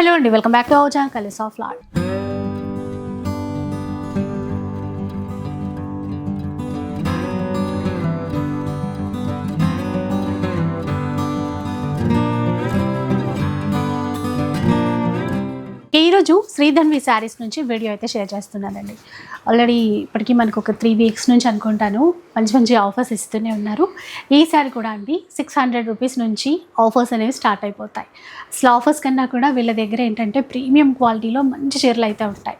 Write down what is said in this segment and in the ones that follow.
Hello అండి welcome back to అవజా కలిస్ ఆఫ్ లాడ్ ఈరోజు శ్రీధన్వి శారీస్ నుంచి వీడియో అయితే షేర్ చేస్తున్నానండి. ఆల్రెడీ ఇప్పటికీ మనకు ఒక త్రీ వీక్స్ నుంచి అనుకుంటాను. మంచి మంచి ఆఫర్స్ ఇస్తూనే ఉన్నారు. ఈ శారీ కూడా అండి సిక్స్ హండ్రెడ్ రూపీస్ నుంచి ఆఫర్స్ అనేవి స్టార్ట్ అయిపోతాయి. అసలు ఆఫర్స్ కన్నా కూడా వీళ్ళ దగ్గర ఏంటంటే ప్రీమియం క్వాలిటీలో మంచి చీరలు అయితే ఉంటాయి.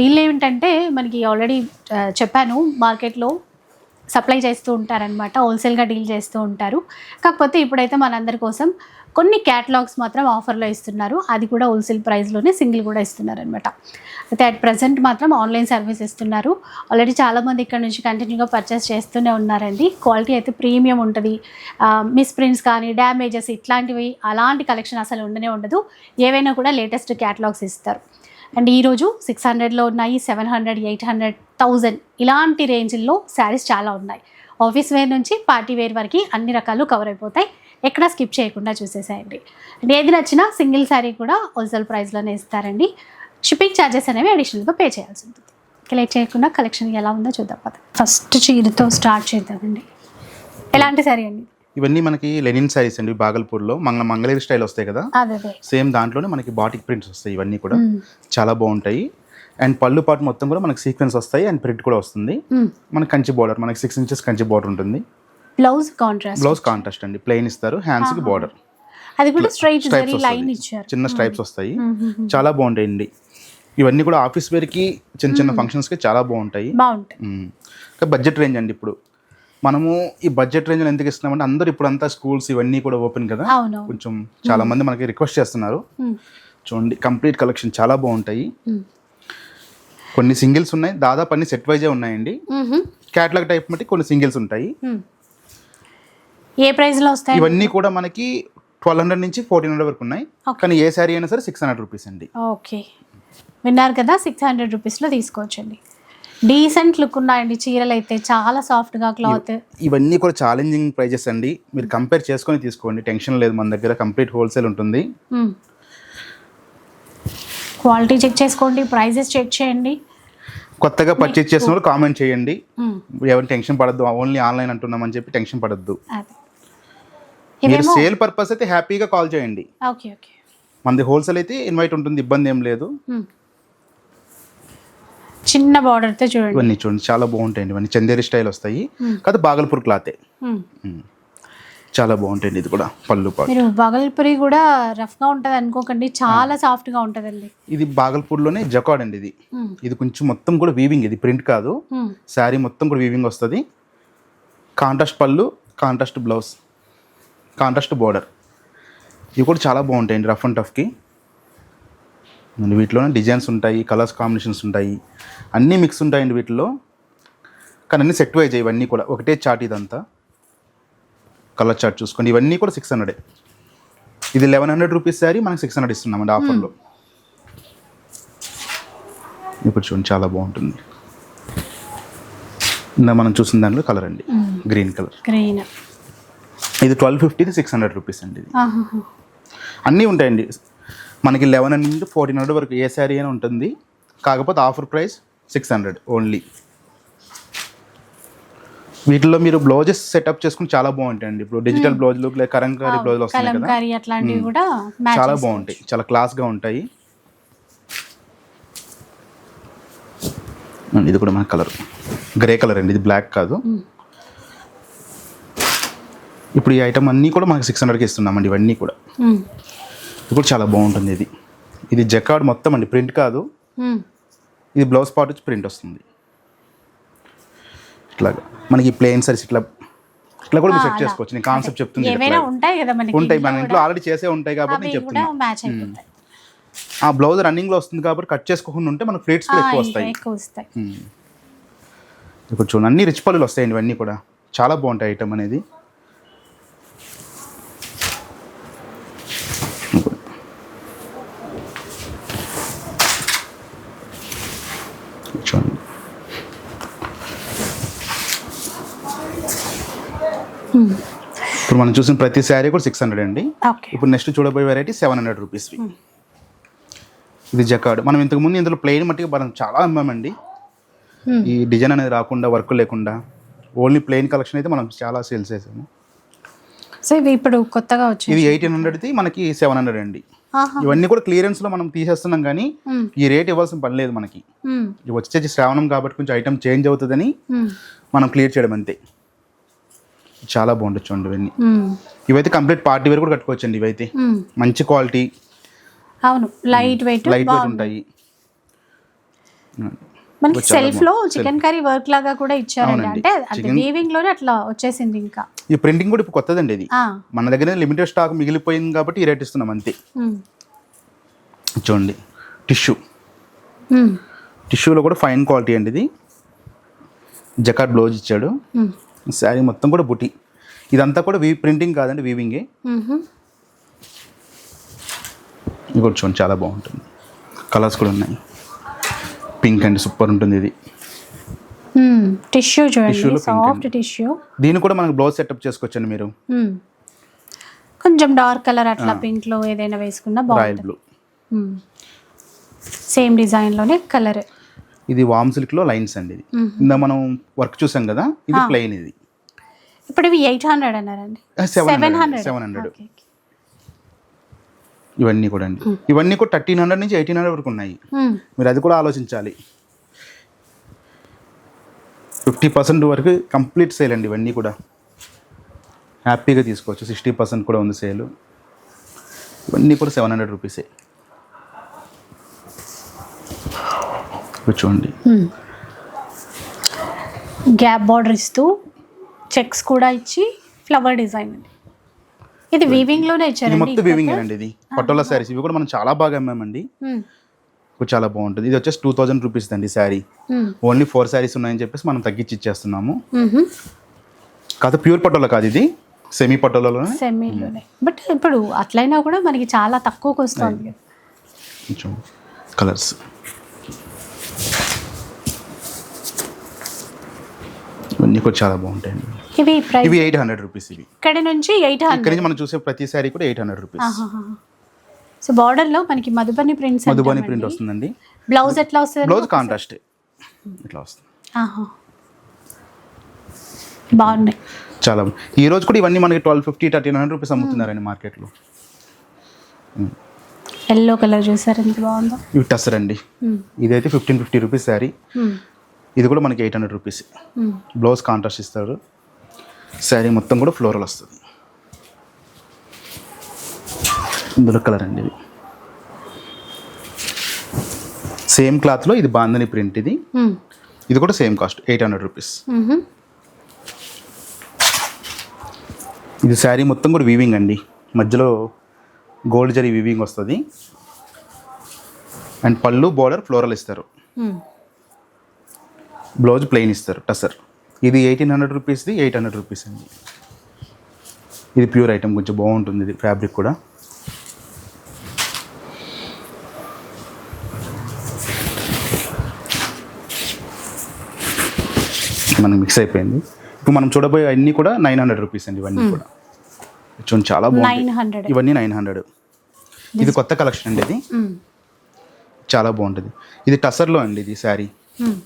వీళ్ళు ఏమిటంటే మనకి ఆల్రెడీ చెప్పాను మార్కెట్లో సప్లై చేస్తూ ఉంటారనమాట హోల్సేల్గా డీల్ చేస్తూ ఉంటారు. కాకపోతే ఇప్పుడైతే మనందరి కోసం కొన్ని క్యాటలాగ్స్ మాత్రం ఆఫర్లో ఇస్తున్నారు. అది కూడా హోల్సేల్ ప్రైస్లోనే సింగిల్ కూడా ఇస్తున్నారు అనమాట అయితే అట్ ప్రజెంట్ మాత్రం ఆన్లైన్ సర్వీస్ ఇస్తున్నారు. ఆల్రెడీ చాలామంది ఇక్కడ నుంచి కంటిన్యూగా పర్చేస్ చేస్తూనే ఉన్నారండి. క్వాలిటీ అయితే ప్రీమియం ఉంటుంది. మిస్ ప్రింట్స్ కానీ డ్యామేజెస్ ఇట్లాంటివి అలాంటి కలెక్షన్ అసలు ఉండనే ఉండదు. ఏవైనా కూడా లేటెస్ట్ క్యాటలాగ్స్ ఇస్తారు. అండ్ ఈరోజు సిక్స్ హండ్రెడ్లో ఉన్నాయి seven hundred eight hundred thousand ఇలాంటి రేంజ్లో శారీస్ చాలా ఉన్నాయి. ఆఫీస్ వేర్ నుంచి పార్టీ వేర్ వరకు అన్ని రకాలు కవర్ అయిపోతాయి. ఎక్కడ స్కిప్ చేయకుండా చూసేసేయండి. అండ్ ఏది నచ్చినా సింగిల్ శారీ కూడా హోల్సేల్ ప్రైస్లోనే ఇస్తారండి. షిప్పింగ్ ఛార్జెస్ అనేవి అడిషనల్గా పే చేయాల్సి ఉంటుంది. ఇక లేట్ చేయకుండా కలెక్షన్ ఎలా ఉందో చూద్దాం ఫస్ట్ చీరతో స్టార్ట్ చేద్దామండి. ఎలాంటి శారీ అండి? ఇవన్నీ మనకి లెనిన్ సారీస్ అండి బాగల్పూర్లో. మంగళ మంగళగిరి స్టైల్ వస్తాయి కదా? సేమ్ దాంట్లోనే మనకి బాటిక్ ప్రింట్స్ వస్తాయి ఇవన్నీ కూడా. చాలా బాగుంటాయి. అండ్ పళ్ళు పాటు మొత్తం కూడా మనకి సీక్వెన్స్ వస్తాయి అండ్ ప్రింట్ కూడా వస్తుంది. మనకి కంచి బార్డర్ మనకి సిక్స్ ఇంచెస్ కంచి బార్డర్ ఉంటుంది. బ్లౌజ్ కాంట్రాస్ట్ బ్లౌజ్ కాంట్రాస్ట్ అండి. ప్లెయిన్ ఇస్తారు హ్యాండ్స్కి బార్డర్. అది కూడా స్ట్రైట్ జరీ లైన్ ఇచ్చారు. చిన్న స్ట్రైప్స్ వస్తాయి. చాలా బాగుంటాయండి ఇవన్నీ కూడా ఆఫీస్ వేర్కి చిన్న చిన్న ఫంక్షన్స్కి చాలా బాగుంటాయి. బాగుంటాయి. బడ్జెట్ రేంజ్ అండి ఇప్పుడు. మనము ఈ బడ్జెట్ రేంజ్ ఎందుకు ఇస్తున్నామంటే అందరూ ఇప్పుడు అంతా స్కూల్స్ ఇవన్నీ కూడా ఓపెన్ కదా. కొంచెం చాలా మంది మనకి రిక్వెస్ట్ చేస్తున్నారు. చూడండి కంప్లీట్ కలెక్షన్ చాలా బాగుంటాయి. కొన్ని సింగిల్స్ ఉన్నాయి. దాదాపు అన్ని సెట్ వైజే ఉన్నాయండి. క్యాటలాగ్ టైప్ బట్టి కొన్ని సింగిల్స్ ఉంటాయి. ఏ ప్రైస్లో వస్తాయి? ఇవన్నీ కూడా మనకి ట్వెల్వ్ హండ్రెడ్ నుంచి ఫోర్టీన్ హండ్రెడ్ వరకు ఉన్నాయి. కానీ ఏ శారీ అయినా సరే సిక్స్ హండ్రెడ్ రూపీస్ అండి. ఓకే. విన్నారు కదా సిక్స్ హండ్రెడ్ రూపీస్లో తీసుకోవచ్చండి. డీసెంట్ లుక్ ఉన్నాయండి చీరలు అయితే చాలా సాఫ్ట్గా క్లాత్ ఇవన్నీ కూడా ఛాలెంజింగ్ ప్రైజెస్ అండి. మీరు కంపేర్ చేసుకొని తీసుకోండి. టెన్షన్ లేదు మన దగ్గర. కంప్లీట్ హోల్సేల్ ఉంటుంది. క్వాలిటీ చెక్ చేసుకోండి ప్రైజెస్ చెక్ చేయండి. కొత్తగా పర్చేజ్ చేసిన వాళ్ళు కామెంట్ చేయండి. మ్మ్. ఎవరు టెన్షన్ పడద్దు. ఓన్లీ ఆన్లైన్ అంటున్నామని చెప్పి టెన్షన్ పడద్దు. మీరు సేల్ పర్పస్ అయితే హ్యాపీగా కాల్ చేయండి. ఓకే ఓకే మనది హోల్సేల్ అయితే ఇన్వైట్ ఉంటుంది. ఇబ్బంది ఏం లేదు. చిన్న బార్డర్తో చూడండి. ఇవన్నీ చూడండి చాలా బాగుంటాయండి. ఇవన్నీ చందేరి స్టైల్ వస్తాయి. కాదు బాగల్పూర్ క్లాతే. చాలా బాగుంటాయండి ఇది కూడా పళ్ళు మీరు బగల్పురి కూడా రఫ్గా ఉంటుంది అనుకోకండి. చాలా సాఫ్ట్గా ఉంటుందండి. ఇది బాగల్పూర్లోనే జకాడ్ అండి ఇది. ఇది కొంచెం మొత్తం కూడా వీవింగ్ ఇది ప్రింట్ కాదు. శారీ మొత్తం కూడా వీవింగ్ వస్తుంది. కాంట్రాస్ట్ పళ్ళు కాంట్రాస్ట్ బ్లౌజ్ కాంట్రాస్ట్ బార్డర్ ఇవి కూడా చాలా బాగుంటాయండి రఫ్ అండ్ టఫ్కి వీటిలోనే డిజైన్స్ ఉంటాయి కలర్స్ కాంబినేషన్స్ ఉంటాయి. అన్నీ మిక్స్ ఉంటాయండి వీటిలో కానీ అన్నీ సెట్ వైజ్ ఇవన్నీ కూడా. ఒకటే చార్ట్ ఇదంతా. కలర్ చార్ట్ చూసుకోండి. ఇవన్నీ కూడా సిక్స్ హండ్రెడ్ ఇది లెవెన్ హండ్రెడ్ రూపీస్ శారీ మనకి సిక్స్ హండ్రెడ్ ఇస్తున్నామండి ఆఫర్లో ఇప్పుడు చూడండి చాలా బాగుంటుంది. ఇందా మనం చూసిన దాంట్లో కలర్ అండి. గ్రీన్ కలర్ గ్రీన్ ఇది ట్వెల్వ్ ఫిఫ్టీది సిక్స్ హండ్రెడ్ రూపీస్ అండి ఇది. అన్నీ ఉంటాయండి. మనకి లెవెన్ నుండి ఫోర్టీన్ హండ్రెడ్ వరకు ఏ శారీ అయినా ఉంటుంది. కాకపోతే offer price six hundred only వీటిలో మీరు బ్లౌజెస్ సెటప్ చేసుకుని చాలా బాగుంటాయండి. ఇప్పుడు డిజిటల్ బ్లౌజులు లేక కరంకారీ బ్లౌజులు వస్తున్నాయి కదా. అట్లాంటివి. కూడా చాలా బాగుంటాయి. చాలా క్లాస్గా ఉంటాయి. ఇది కూడా మన కలర్ గ్రే కలర్ అండి ఇది బ్లాక్ కాదు. ఇప్పుడు ఈ ఐటమ్ అన్నీ కూడా మనకి సిక్స్ హండ్రెడ్కి ఇస్తున్నామండి ఇవన్నీ కూడా. ఇది కూడా చాలా బాగుంటుంది ఇది. ఇది జకాడ్ మొత్తం అండి. ప్రింట్ కాదు. ఇది బ్లౌజ్ పార్ట్ వచ్చి ప్రింట్ వస్తుంది. ఇట్లాగా. మనకి ప్లెయిన్ సైజ్ ఇట్లా ఇట్లా కూడా సెట్. చేసుకోవచ్చు. నేను కాన్సెప్ట్ చెప్తుంది. ఉంటాయి మన ఇంట్లో ఆల్రెడీ చేసే ఉంటాయి కాబట్టి నేను చెప్తున్నా. ఆ బ్లౌజ్ రన్నింగ్లో వస్తుంది కాబట్టి కట్ చేసుకోకుండా ఉంటే మనకు ఫ్లేట్స్ కూడా ఎక్కువ వస్తాయి. ఇప్పుడు చూడండి అన్ని రిచ్ పళ్ళులు వస్తాయండి ఇవన్నీ కూడా. చాలా బాగుంటాయి ఐటమ్ అనేది. ఇప్పుడు మనం చూసిన ప్రతి శారీ కూడా సిక్స్ హండ్రెడ్ అండి ఇప్పుడు నెక్స్ట్ చూడబోయే వెరైటీ సెవెన్ హండ్రెడ్ రూపీస్వి ఇది జకాడ్ మనం ఇంతకుముందు ఇందులో ప్లెయిన్ మట్టిగా మనం చాలా అమ్మామండి Hmm. ఈ డిజైన్ అనేది రాకుండా వర్క్ లేకుండా ఓన్లీ ప్లెయిన్ కలెక్షన్ అయితే మనం చాలా సేల్స్ చేసాము సో ఇవి ఇప్పుడు కొత్తగా వచ్చింది ఇది ఎయిటీన్ హండ్రెడ్ది మనకి సెవెన్ హండ్రెడ్ అండి. ఇవన్నీ కూడా క్లియరెన్స్లో మనం తీసేస్తున్నాం కానీ మ్మ్. ఈ రేట్ ఇవ్వాల్సిన పని లేదు మనకి. ఇవి వచ్చేసి శ్రావణం కాబట్టి కొంచెం ఐటమ్ చేంజ్ అవుతుందని. మనం క్లియర్ చేయడం అంతే చాలా బాగుంటుంది చూడండి ఇవన్నీ. ఇవైతే కంప్లీట్ పార్టీ వేర్ కూడా కట్టుకోవచ్చండి ఇవైతే. మంచి క్వాలిటీ. అవును లైట్ వెయిట్ లైట్ వెయిట్ ఉంటాయి. మనకి సెల్ఫ్లో చికెన్ కర్రీ వర్క్ లాగా కూడా ఇచ్చారండి. అంటే వీవింగ్లోనే అట్లా వచ్చేసింది ఇంకా. ఈ ప్రింటింగ్ కూడా ఇప్పుడు కొత్తదండి ఇది. మన దగ్గర లిమిటెడ్ స్టాక్ మిగిలిపోయింది కాబట్టి ఈ రేట్ ఇస్తున్నాం అంతే. చూడండి. టిష్యూ. టిష్యూలో కూడా ఫైన్ క్వాలిటీ అండి ఇది. జకాట్ బ్లౌజ్ ఇచ్చాడు. శారీ మొత్తం కూడా బుటి. ఇదంతా కూడా వీ ప్రింటింగ్ కాదండి వీవింగే. ఇది కూడా చూడండి చాలా బాగుంటుంది. కలర్స్ కూడా ఉన్నాయి. పింక్ అండి సూపర్ ఉంటుంది ఇది. టిష్యూ చూడండి సాఫ్ట్ టిష్యూ దీన్ని కూడా మనకు బ్లౌజ్ సెటప్ చేసుకోవచ్చండి మీరు. కొంచెం డార్క్ కలర్ అట్లా పింక్లో ఏదైనా వేసుకున్నా బాగుంటుంది. బ్లూ సేమ్ డిజైన్లోనే కలర్ ఇది వామ్ సిల్క్లో లైన్స్ అండి ఇది. ఇందా మనం వర్క్ చూసాం కదా ఇది ప్లెయిన్ ఇది. ఇప్పుడు ఇవి ఎయిట్ హండ్రెడ్ అన్నారండి. Seven hundred. సెవెన్ హండ్రెడ్ ఇవన్నీ కూడా అండి. ఇవన్నీ కూడా థర్టీన్ హండ్రెడ్ నుంచి ఎయిటీన్ హండ్రెడ్ వరకు ఉన్నాయి. మీరు అది కూడా ఆలోచించాలి. ఫిఫ్టీ పర్సెంట్ వరకు కంప్లీట్ సేల్ అండి ఇవన్నీ కూడా. హ్యాపీగా తీసుకోవచ్చు. సిక్స్టీ పర్సెంట్ కూడా ఉంది సేల్. ఇవన్నీ కూడా సెవెన్ హండ్రెడ్ రూపీసే చూడండి గ్యాప్ బార్డర్ ఇస్తూ చెక్స్ కూడా ఇచ్చి ఫ్లవర్ డిజైన్ అండి. ఇది వీవింగ్లోనే ఇది ఇచ్చారండి మొత్తం వీవింగ్ అండి ఇది. పటోలా శారీస్ ఇవి కూడా మనం చాలా బాగా అమ్మామండి. చాలా బాగుంటుంది. ఇది వచ్చేసి టూ థౌజండ్ రూపీస్ అండి శారీ. ఓన్లీ ఫోర్ శారీస్ ఉన్నాయని చెప్పేసి మనం తగ్గించి ఇచ్చేస్తున్నాము. కాదు ప్యూర్ పటోలా కాదు ఇది. సెమీ పటోలాలోనే సెమీలోనే బట్ ఇప్పుడు అట్లయినా కూడా మనకి చాలా తక్కువకి వస్తుంది. కలర్స్ ఇవన్నీ కూడా చాలా బాగుంటాయండి. ఇవి ఇవి ఎయిట్ హండ్రెడ్ రూపీస్ ఇవి. ఇక్కడ నుంచి ఎయిట్ ఇక్కడ హండ్రెడ్ నుంచి మనం చూసే ప్రతి శారీ కూడా ఎయిట్ హండ్రెడ్ రూపీస్. సో బార్డర్లో మనకి మధుబని ప్రింట్స్ మధుబని ప్రింట్ వస్తుందండి. బ్లౌజ్ ఎట్లా వస్తుంది? Blouse contrast. ఇట్లా వస్తుంది. ఆహా. బాగున్నాయి. చాలా బాగుంది. ఈ రోజు కూడా ఇవన్నీ మనకి twelve fifty thirteen hundred rupees అమ్ముతున్నారండి మార్కెట్లో. ఎల్లో కలర్ చూసారు ఎంత బాగుందో. ఇవి టసర్ అండి మ్మ్. ఇదైతే ఫిఫ్టీన్ ఫిఫ్టీ రూపీస్ శారీ. మ్మ్. ఇది కూడా మనకి eight hundred rupees. Blouse contrast ఇస్తారు. శారీ మొత్తం కూడా ఫ్లోరల్ వస్తుంది. ఇందులో కలర్ అండి ఇది. సేమ్ క్లాత్లో ఇది బాందని ప్రింట్ ఇది. ఇది కూడా same cost eight hundred rupees. ఇది శారీ మొత్తం కూడా వీవింగ్ అండి. మధ్యలో గోల్డ్ జరీ వీవింగ్ వస్తుంది. అండ్ పళ్ళు బోర్డర్ ఫ్లోరల్ ఇస్తారు. బ్లౌజ్ ప్లెయిన్ ఇస్తారు టసర్ ఇది ఎయిటీన్ హండ్రెడ్ రూపీస్ది ఎయిట్ హండ్రెడ్ రూపీస్ అండి. ఇది ప్యూర్ ఐటమ్ కొంచెం బాగుంటుంది ఇది ఫ్యాబ్రిక్ కూడా. మనకి మిక్స్ అయిపోయింది. ఇప్పుడు మనం చూడబోయే అన్నీ కూడా నైన్ హండ్రెడ్ రూపీస్ అండి ఇవన్నీ కూడా. చూడండి చాలా బాగుంది. హండ్రెడ్ ఇవన్నీ నైన్ హండ్రెడ్ ఇది కొత్త కలెక్షన్ అండి ఇది. మ్మ్. చాలా బాగుంటుంది. ఇది టసర్లో అండి ఇది శారీ. మ్మ్.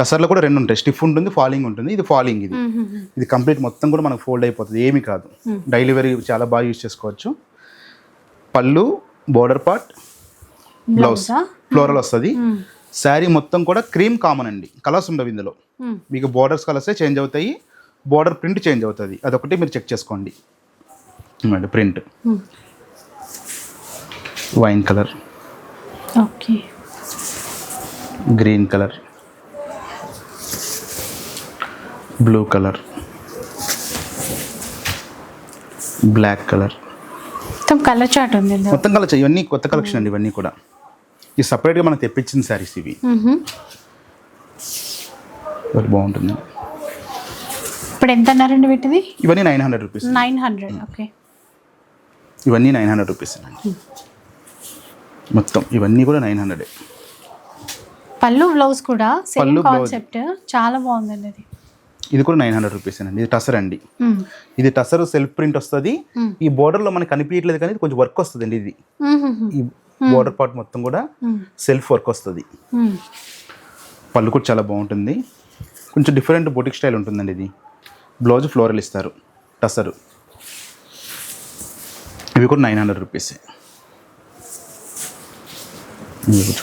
టసర్లో కూడా రెండు ఉంటాయి. స్టిఫ్ ఉంటుంది ఫాలింగ్ ఉంటుంది. ఇది ఫాలింగ్ ఇది. ఇది కంప్లీట్ మొత్తం కూడా మనకు ఫోల్డ్ అయిపోతుంది. ఏమీ కాదు. Hmm. డైలీ వేర్ చాలా బాగా యూజ్ చేసుకోవచ్చు. పళ్ళు బోర్డర్ పార్ట్ బ్లౌజ్? ఫ్లోరల్ వస్తుంది. శారీ మొత్తం కూడా క్రీమ్ కామన్ అండి. కలర్స్ ఉండవు ఇందులో. మీకు బోర్డర్స్ కలర్సే చేంజ్ అవుతాయి. బోర్డర్ ప్రింట్ చేంజ్ అవుతుంది. అదొకటి మీరు చెక్ చేసుకోండి. Print. Wine colour. Okay. Green colour. Blue colour. Black colour. మొత్తం కలర్ చాట్ ఉంది. మొత్తం కలర్ ఇవన్నీ కొత్త కలెక్షన్ అండి ఇవన్నీ కూడా. ఈ సపరేట్గా మనకు తెప్పించిన శారీస్ ఇవి. బాగుంటుంది. ఇప్పుడు ఎంత అన్నారండి వీటిది? ఇవన్నీ nine hundred rupees nine hundred okay ఇవన్నీ నైన్ హండ్రెడ్ రూపీస్ అండి. మొత్తం ఇవన్నీ కూడా నైన్ హండ్రెడ్ పళ్ళు బ్లౌజ్ కూడా సేమ్. కాన్సెప్ట్ చాలా బాగుందండి అది. ఇది కూడా నైన్ హండ్రెడ్ రూపీస్ అండి. ఇది టసర్ అండి. ఇది టసర్ సెల్ఫ్ ప్రింట్ వస్తుంది. ఈ బోర్డర్లో మనకి కనిపించట్లేదు కానీ ఇది కొంచెం వర్క్ వస్తుంది అండి ఇది. ఈ బోర్డర్ పార్ట్ మొత్తం కూడా. సెల్ఫ్ వర్క్ వస్తుంది. పళ్ళు కూడా చాలా బాగుంటుంది. కొంచెం డిఫరెంట్ బొటిక్ స్టైల్ ఉంటుందండి ఇది. బ్లౌజ్ ఫ్లోరల్ ఇస్తారు. టసరు ఇవి కూడా నైన్ హండ్రెడ్ రూపీస్ ఇవి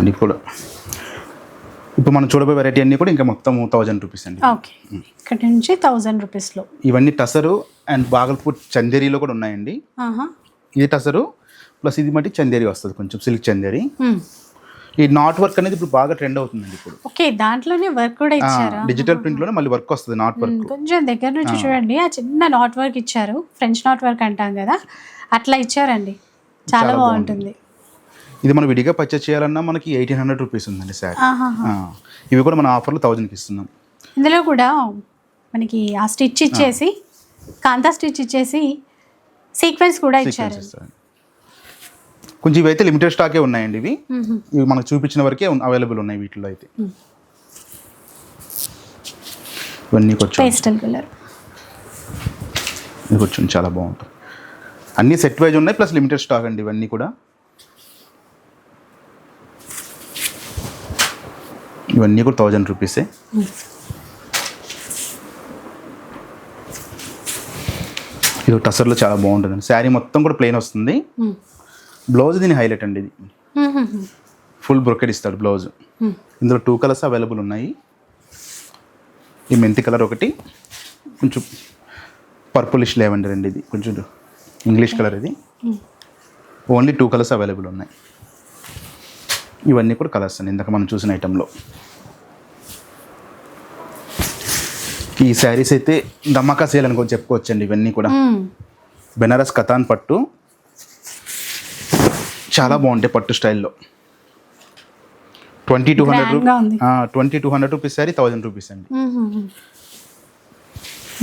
అది కూడా. ఇప్పుడు మనం చూడబోయే వెరైటీ అన్నీ కూడా ఇంకా మొత్తం థౌజండ్ రూపీస్ అండి. ఓకే ఇక్కడ నుంచి థౌజండ్ రూపీస్లో ఇవన్నీ టసరు అండ్ బాగల్పూర్ చందేరీలో కూడా ఉన్నాయండి. ఇది టసరు ప్లస్ ఇది మట్టి చందేరి వస్తుంది కొంచెం సిల్క్ చందేరి. ఈ నాట్ వర్క్ అనేది ఇప్పుడు బాగా ట్రెండ్ అవుతుందండి ఇప్పుడు. ఓకే దాంట్లోనే వర్క్ కూడా ఇచ్చారా? డిజిటల్ ప్రింట్లోనే మళ్ళీ వర్క్ వస్తుంది నాట్ వర్క్. కొంచెం దగ్గర నుంచి చూడండి. ఆ చిన్న నాట్ వర్క్ ఇచ్చారు. ఫ్రెంచ్ నాట్ వర్క్ అంటాం కదా. అట్లా ఇచ్చారండి. చాలా బాగుంటుంది. ఇది మనం విడిగా పర్చేస్ చేయాలన్నా మనకి ఎయిటీన్ హండ్రెడ్ రూపీస్ ఉందండి శారీ ఆహాహా. ఇవి కూడా మన ఆఫర్లో థౌజండ్కి ఇస్తున్నాం. ఇందులో కూడా మనకి ఆ స్టిచ్ ఇచ్చేసి కాంతా స్టిచ్ ఇచ్చేసి సీక్వెన్స్ కూడా ఇచ్చారు. కొంచెం ఇవైతే లిమిటెడ్ స్టాకే ఉన్నాయండి ఇవి. ఇవి మనకు చూపించిన వరకే అవైలబుల్ ఉన్నాయి వీటిలో అయితే. ఇవన్నీ కొంచెం పేస్టల్ కలర్ ఇది కొంచెం చాలా బాగుంటుంది అన్నీ సెట్ వైజ్ ఉన్నాయి ప్లస్ లిమిటెడ్ స్టాక్ అండి ఇవన్నీ కూడా. ఇవన్నీ కూడా థౌజండ్ రూపీసే. ఇది టసర్లో చాలా బాగుంటుంది శారీ మొత్తం కూడా ప్లెయిన్ వస్తుంది. బ్లౌజ్ దీని హైలైట్ అండి ఇది. ఫుల్ బ్రొకెట్ ఇస్తాడు బ్లౌజ్. ఇందులో టూ కలర్స్ అవైలబుల్ ఉన్నాయి. ఈ మెంతి కలర్ ఒకటి. కొంచెం పర్పులిష్ లెవెండర్ అండి ఇది. కొంచెం ఇంగ్లీష్ కలర్ ఇది. ఓన్లీ టూ కలర్స్ అవైలబుల్ ఉన్నాయి. ఇవన్నీ కూడా కలర్స్ అండి ఇందాక మనం చూసిన ఐటెంలో ఈ శారీస్ అయితే ధమాకా సేల్ అని కూడా చెప్పుకోవచ్చండి ఇవన్నీ కూడా. బెనారస్ కథాన్ పట్టు. చాలా బాగుంటాయి పట్టు స్టైల్లో. ట్వంటీ టూ హండ్రెడ్ ఉంది. Twenty two hundred rupees sari thousand rupees అండి.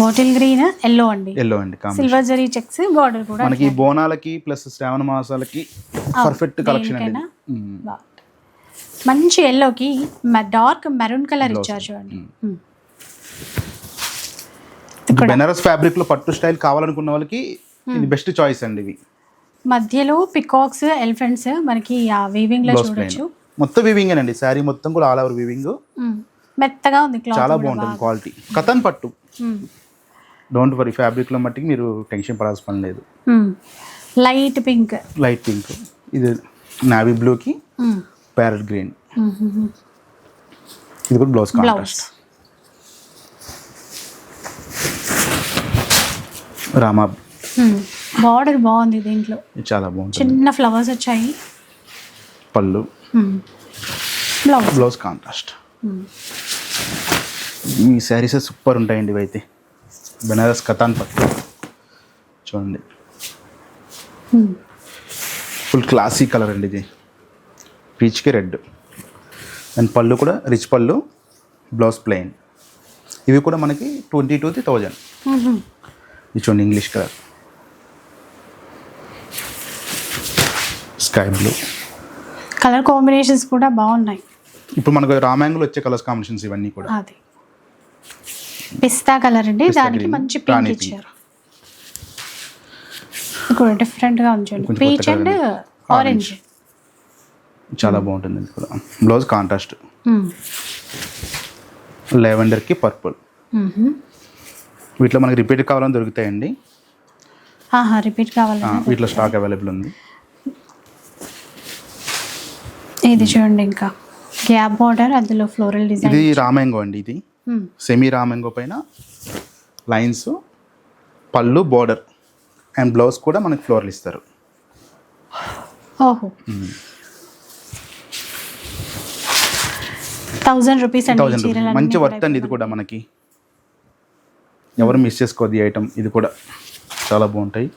బాటిల్ గ్రీన్ ఎల్లో అండి. ఎల్లో అండి సిల్వర్ జరీ చెక్స్ బార్డర్ కూడా మనకి బోనాలకి ప్లస్ శ్రావణ మాసాలకి పర్ఫెక్ట్ కలెక్షన్ అండి దేనికైనా ఇది. మ్మ్. బాగుంది. మంచి ఎల్లోకి డార్క్ మెరూన్ కలర్ ఇచ్చారు చూడండి. మ్మ్. ఇది బెనారస్ ఫ్యాబ్రిక్లో పట్టు స్టైల్ కావాలనుకున్న వాళ్ళకి ఇది బెస్ట్ చాయిస్ అండి ఇవి. మధ్యలో పికాక్స్ ఎలిఫెంట్స్ మనకి ఆ వీవింగ్లో చూడొచ్చు. మొత్తం వీవింగ్ అండి శారీ మొత్తం కూడా ఆల్ ఓవర్ వీవింగ్. మెత్తగా ఉంది క్లాత్ చాలా బాగుంటుంది క్వాలిటీ కథన్ పట్టు. డోంట్ వరీ ఫ్యాబ్రిక్లో మట్టికి మీరు టెన్షన్ పడాల్సిన పని లేదు. లైట్ పింక్ లైట్ పింక్ ఇది నావీ బ్లూకి ప్యారెట్ గ్రీన్. ఇది కూడా బ్లౌజ్ కాంట్రాస్ట్. రామా. బార్డర్ బాగుంది దీంట్లో. చాలా బాగుంటుంది. చిన్న ఫ్లవర్స్ వచ్చాయి. పళ్ళు. బ్లౌజ్. Blouse contrast. ఈ శారీస్ సూపర్ ఉంటాయండి ఇవైతే బెనారస్ కథాన్ పట్టు. చూడండి. ఫుల్ క్లాసీ కలర్ అండి ఇది. పీచ్కి రెడ్. అండ్ పళ్ళు కూడా రిచ్ పళ్ళు బ్లౌజ్ ప్లెయిన్. ఇవి కూడా మనకి ట్వంటీ టూ థౌజండ్. ఇది చూడండి English colour. Sky blue. Colour combinations కూడా బాగున్నాయి. ఇప్పుడు మనకు రామాంగులు వచ్చే కలర్స్ కాంబినేషన్స్ ఇవన్నీ కూడా. అది. పిస్తా కలర్ అండి. దానికి మంచి పింక్. ఇచ్చారు. ఇక్కడ డిఫరెంట్గా ఉంచండి కొంచెం పీచ్ అండ్ ఆరెంజ్ చాలా బాగుంటుంది ఇది కూడా. Blouse contrast. లెవెండర్కి పర్పుల్. వీటిలో మనకి రిపీట్ కావాలని దొరుకుతాయండి. రిపీట్ కావాలా వీటిలో స్టాక్ అవైలబుల్ ఉంది. ఇది చూడండి ఇంకా. గ్యాప్ బార్డర్ అందులో ఫ్లోరల్ డిజైన్. ఇది రామాంగో అండి ఇది. సెమీ రామాంగో పైన లైన్స్ పళ్ళు బోర్డర్. అండ్ బ్లౌజ్ కూడా మనకి ఫ్లోర్లు ఇస్తారు. ఓహో. థౌజండ్ రూపీస్ థౌజండ్ చీరలు మంచి వర్త్ అండి ఇది కూడా మనకి. ఎవరు మిస్ చేసుకోవద్దు ఈ ఐటమ్ ఇది కూడా చాలా బాగుంటాయి.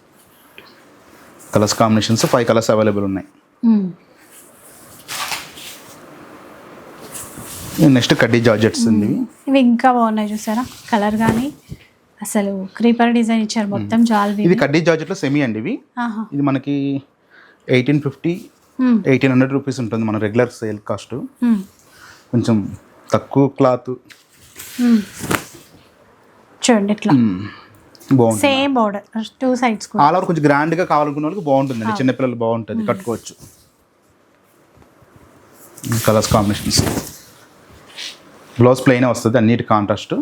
Colours combinations five colours available ఉన్నాయి. నెక్స్ట్ కడ్డీ జార్జెట్స్ ఉంది ఇవి. ఇంకా బాగున్నాయి చూసారా? కలర్ కానీ అసలు క్రీపర్ డిజైన్ ఇచ్చారు మొత్తం జాల్వి ఇది కడ్డీ జార్జెట్లో సెమీ అండి ఇవి. ఇది మనకి eighteen fifty. Eighteen hundred rupees ఉంటుంది మన రెగ్యులర్ సేల్ కాస్ట్. కొంచెం తక్కువ క్లాత్. చూడండి ఇట్లా. బాగుంటుంది. Same border two sides all over కొంచెం గ్రాండ్గా కావాలనుకున్న వాళ్ళకి బాగుంటుందండి చిన్నపిల్లలు బాగుంటుంది. కట్టుకోవచ్చు. కలర్స్ కాంబినేషన్స్ బ్లౌజ్ ప్లెయిన్ వస్తుంది. అన్నిటి కాంట్రాస్ట్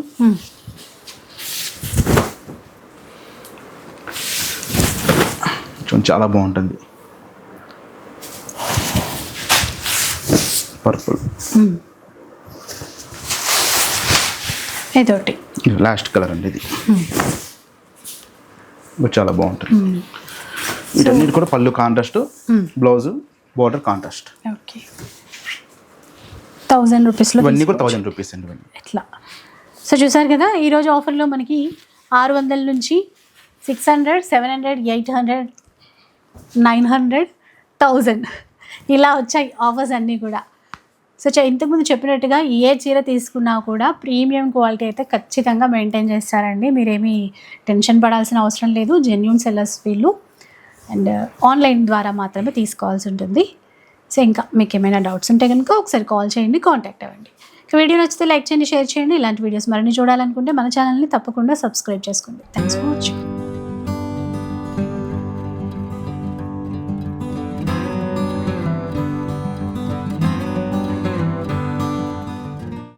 చాలా బాగుంటుంది. పర్పుల్ ఇదొకటి. లాస్ట్ కలర్ అండి ఇది. చాలా బాగుంటుంది. వీటన్నిటి కూడా పళ్ళు contrast blouse border contrast. Okay. Thousand రూపీస్లో ఇవన్నీ కూడా థౌజండ్ రూపీస్ అండి ఇట్లా సో చూసారు కదా ఈరోజు ఆఫర్లో మనకి ఆరు వందల నుంచి six hundred seven hundred eight hundred nine hundred thousand. ఇలా వచ్చాయి ఆఫర్స్ అన్నీ కూడా. సో చ- ఇంతకుముందు చెప్పినట్టుగా ఏ చీర తీసుకున్నా కూడా ప్రీమియం క్వాలిటీ అయితే ఖచ్చితంగా మెయింటైన్ చేస్తారండి. మీరేమీ టెన్షన్ పడాల్సిన అవసరం లేదు. జెన్యున్ సెల్లర్స్ వీళ్ళు. అండ్ uh, ఆన్లైన్ ద్వారా మాత్రమే తీసుకోవాల్సి ఉంటుంది. సో ఇంకా మీకు ఏమైనా డౌట్స్ ఉంటే కనుక ఒకసారి కాల్ చేయండి కాంటాక్ట్ అవ్వండి. వీడియో నచ్చితే లైక్ చేయండి షేర్ చేయండి. ఇలాంటి వీడియోస్ మరిన్ని చూడాలనుకుంటే మన ఛానల్ని తప్పకుండా సబ్స్క్రైబ్ చేసుకోండి. Thanks for watching